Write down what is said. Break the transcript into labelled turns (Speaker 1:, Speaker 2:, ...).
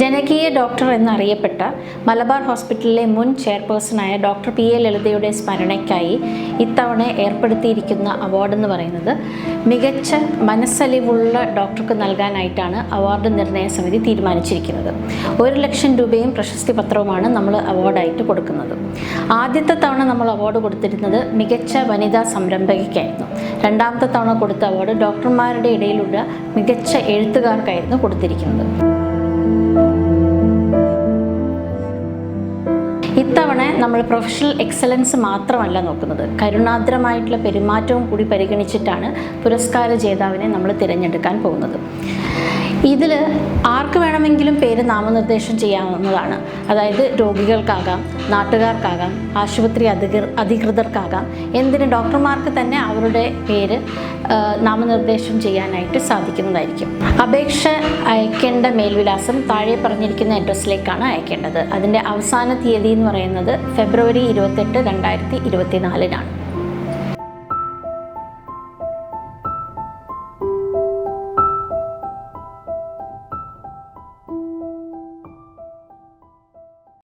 Speaker 1: ജനകീയ ഡോക്ടർ എന്നറിയപ്പെട്ട മലബാർ ഹോസ്പിറ്റലിലെ മുൻ ചെയർപേഴ്സണായ ഡോക്ടർ പി എ ലളിതയുടെ സ്മരണയ്ക്കായി ഇത്തവണ ഏർപ്പെടുത്തിയിരിക്കുന്ന അവാർഡ് എന്ന് പറയുന്നത് മികച്ച മനസ്സലിവുള്ള ഡോക്ടർക്ക് നൽകാനായിട്ടാണ് അവാർഡ് നിർണയ സമിതി തീരുമാനിച്ചിരിക്കുന്നത്. ഒരു ലക്ഷം രൂപയും പ്രശസ്തി പത്രവുമാണ് നമ്മൾ അവാർഡായിട്ട് കൊടുക്കുന്നത്. ആദ്യത്തെ തവണ നമ്മൾ അവാർഡ് കൊടുത്തിരുന്നത് മികച്ച വനിതാ സംരംഭകയ്ക്കായിരുന്നു. രണ്ടാമത്തെ തവണ കൊടുത്ത അവാർഡ് ഡോക്ടർമാരുടെ ഇടയിലുള്ള മികച്ച എഴുത്തുകാർക്കായിരുന്നു കൊടുത്തിരിക്കുന്നത്. നമ്മൾ പ്രൊഫഷണൽ എക്സലൻസ് മാത്രമല്ല നോക്കുന്നത്. കരുണാദ്രമായിട്ടുള്ള പെരുമാറ്റവും കൂടി പരിഗണിച്ചിട്ടാണ് പുരസ്കാര ജേതാവിനെ നമ്മൾ തിരഞ്ഞെടുക്കാൻ പോകുന്നത്. ഇതിൽ ആർക്ക് വേണമെങ്കിലും പേര് നാമനിർദ്ദേശം ചെയ്യാവുന്നതാണ്. അതായത് രോഗികൾക്കാകാം നാട്ടുകാർക്കാകാം ആശുപത്രി അധികൃ അധികൃതർക്കാകാം. എന്തിന് ഡോക്ടർമാർക്ക് തന്നെ അവരുടെ പേര് നാമനിർദ്ദേശം ചെയ്യാനായിട്ട് സാധിക്കുന്നതായിരിക്കും. അപേക്ഷ അയക്കേണ്ട മേൽവിലാസം താഴെ പറഞ്ഞിരിക്കുന്ന അഡ്രസ്സിലേക്കാണ് അയക്കേണ്ടത്. അതിന്റെ അവസാന തീയതി എന്ന് പറയുന്നത് ഫെബ്രുവരി ഇരുപത്തെട്ട് രണ്ടായിരത്തി ഇരുപത്തിനാലിനാണ്.